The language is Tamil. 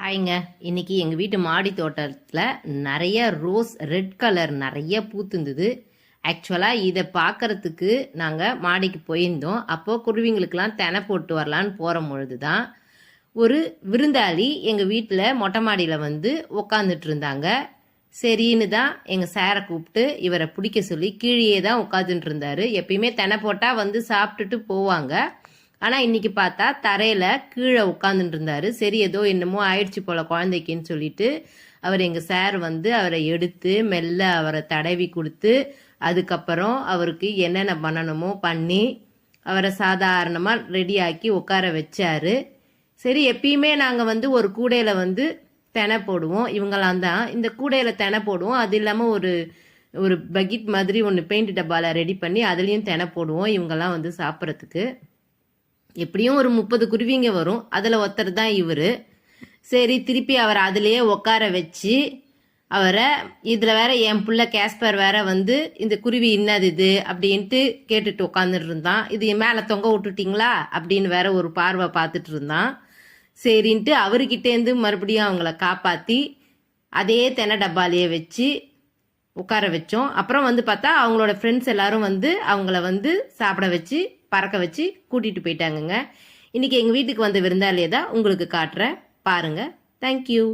ஹாய்ங்க. இன்னைக்கு எங்கள் வீட்டு மாடி தோட்டத்தில் நிறைய ரோஸ் ரெட் கலர் நிறைய பூத்துந்தது ஆக்சுவலாக இதை பார்க்குறதுக்கு நாங்கள் மாடிக்கு போயிருந்தோம். அப்போது குருவிங்களுக்கெல்லாம் தெனை போட்டு வரலான்னு போகிற பொழுது தான் ஒரு விருந்தாளி எங்கள் வீட்டில் மொட்டை மாடியில் வந்து உக்காந்துட்டு இருந்தாங்க. சரின்னு தான் எங்கள் சாரை கூப்பிட்டு இவரை பிடிக்க சொல்லி கீழே தான் உட்காந்துட்டு இருந்தார். எப்பயுமே தெனை போட்டால் வந்து சாப்பிட்டுட்டு போவாங்க. ஆனால் இன்னைக்கு பார்த்தா தரையில் கீழே உட்காந்துட்டு இருந்தாரு சரி ஏதோ என்னமோ ஆயிடுச்சு போல குழந்தைக்குன்னு சொல்லிட்டு அவர் எங்கள் சார் வந்து அவரை எடுத்து மெல்ல அவரை தடவி கொடுத்து அதுக்கப்புறம் அவருக்கு என்னென்ன பண்ணணுமோ பண்ணி அவரை சாதாரணமாக ரெடியாக்கி உட்கார வச்சாரு. சரி எப்பயுமே நாங்கள் வந்து ஒரு கூடையில் வந்து தெனை போடுவோம். இவங்களாம் தான் இந்த கூடையில் தெனை போடுவோம். அது இல்லாமல் ஒரு ஒரு பக்கெட் மாதிரி ஒன்று பெயிண்ட் டப்பாவில் ரெடி பண்ணி அதுலேயும் தெனை போடுவோம் இவங்கெல்லாம் வந்து சாப்பிட்றதுக்கு. எப்படியும் ஒரு முப்பது குருவிங்க வரும். அதில் ஒருத்தர் தான் இவர். சரி திருப்பி அவரை அதிலேயே உட்கார வச்சு அவரை இதில் வேற என் பிள்ளை கேஸ்பர் வேற வந்து இந்த குருவி என்னது இது? அப்படின்ட்டு கேட்டுட்டு உட்காந்துட்டு இருந்தான். இது மேலே தொங்க விட்டுட்டிங்களா? அப்படின்னு வேற ஒரு பார்வை பார்த்துட்டு இருந்தான். சரின்ட்டு அவர்கிட்டேருந்து மறுபடியும் அவங்கள காப்பாற்றி அதே தென்னை டப்பாலேயே வச்சு உட்கார வச்சோம். அப்புறம் வந்து பார்த்தா அவங்களோட ஃப்ரெண்ட்ஸ் எல்லாரும் வந்து அவங்கள வந்து சாப்பிட வச்சு பறக்க வச்சு கூட்டிகிட்டு போயிட்டாங்கங்க. இன்றைக்கி எங்கள் வீட்டுக்கு வந்த விருந்தாளியை தான் உங்களுக்கு காட்டுறேன். பாருங்க. தேங்க்யூ